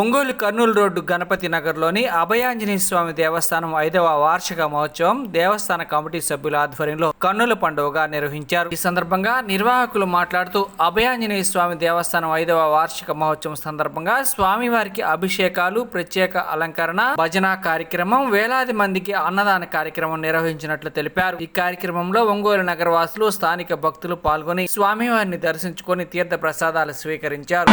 Ongole Kurnool road Ganapati నగర్లోని అభయాంజనేయ స్వామి దేవస్థానం ఐదవ వార్షిక మహోత్సవం దేవస్థాన కమిటీ సభ్యుల ఆధ్వర్యంలో కన్నుల పండుగగా నిర్వహించారు. ఈ సందర్భంగా నిర్వాహకులు మాట్లాడుతూ అభయాంజనేయ స్వామి దేవస్థానం ఐదవ వార్షిక మహోత్సవం సందర్భంగా స్వామివారికి అభిషేకాలు ప్రత్యేక అలంకరణ భజన కార్యక్రమం వేలాది మందికి అన్నదాన కార్యక్రమం నిర్వహించినట్లు తెలిపారు. ఈ కార్యక్రమంలో ఒంగోలు నగరవాసులు స్థానిక భక్తులు పాల్గొని స్వామివారిని దర్శించుకొని తీర్థ ప్రసాదాలు స్వీకరించారు.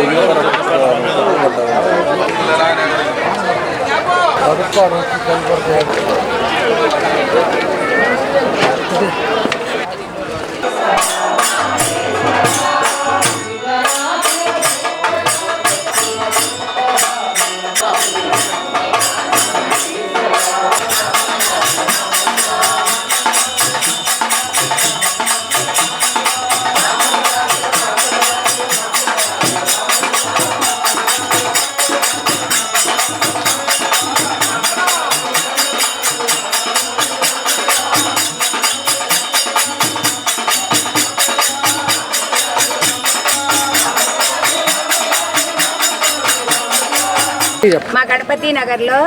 দেখলে మా గణపతి నగర్లో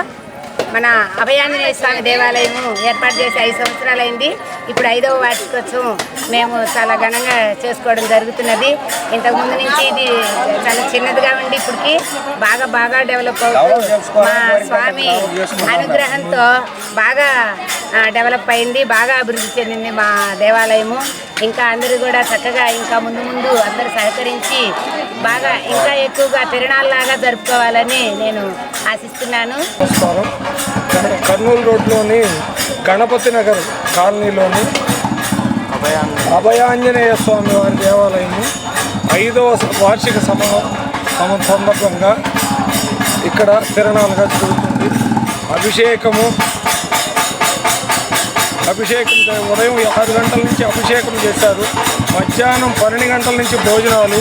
మన అభయాంజనేయ స్వామి దేవాలయం ఏర్పాటు చేసి ఐదు సంవత్సరాలైంది. ఇప్పుడు ఐదవ వార్షికోత్సవం మేము చాలా ఘనంగా చేసుకోవడం జరుగుతున్నది. ఇంతకుముందు నుంచి ఇది చాలా చిన్నదిగా ఉండి ఇప్పటికి బాగా బాగా డెవలప్ అవుతూ మా స్వామి అనుగ్రహంతో బాగా డెవలప్ అయింది బాగా అభివృద్ధి చెందింది మా దేవాలయము. ఇంకా అందరూ కూడా చక్కగా ఇంకా ముందు ముందు అందరూ సహకరించి బాగా ఇంకా ఎక్కువగా తిరణాల్లాగా జరుపుకోవాలని నేను ఆశిస్తున్నాను. నమస్కారం. కర్నూలు రోడ్లోని గణపతి నగర్ కాలనీలోని అభయాంజనేయ స్వామి వారి దేవాలయం ఐదవ వార్షిక సమ సమ సందర్భంగా ఇక్కడ తిరణాలుగా జరుగుతుంది. అభిషేకము అభిషేకం ఉదయం ఆరు గంటల నుంచి అభిషేకం చేశారు. మధ్యాహ్నం పన్నెండు గంటల నుంచి భోజనాలు.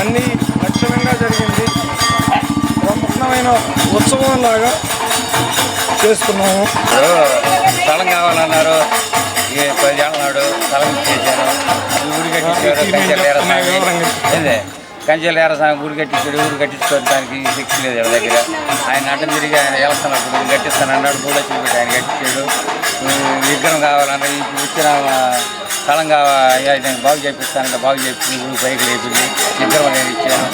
అన్నీ లక్షణంగా జరిగింది. బ్రహ్మాండమైన ఉత్సవం లాగా చేసుకున్నాము స్థలం కావాలన్నారు. పది ఏళ్ళ నాడు స్థలం ఇచ్చేసాను ఈ ఊరు కట్టించాడు ఊరు కట్టించాడు ఊరు కట్టించుకోవడానికి శక్తి లేదు ఎవరి దగ్గర. ఆయన అడ్డం తిరిగి ఆయన వెళ్తున్నప్పుడు కట్టిస్తాను అన్నాడు మూడు పెట్టి ఆయన కట్టించాడు. విగ్రహం కావాలన్నా ఇచ్చిన స్థలం కావాలి బాగు చేపిస్తానంటే బాగు చేపించి ఊరు పైకి లేపింది విగ్రహం నేను ఇచ్చాను.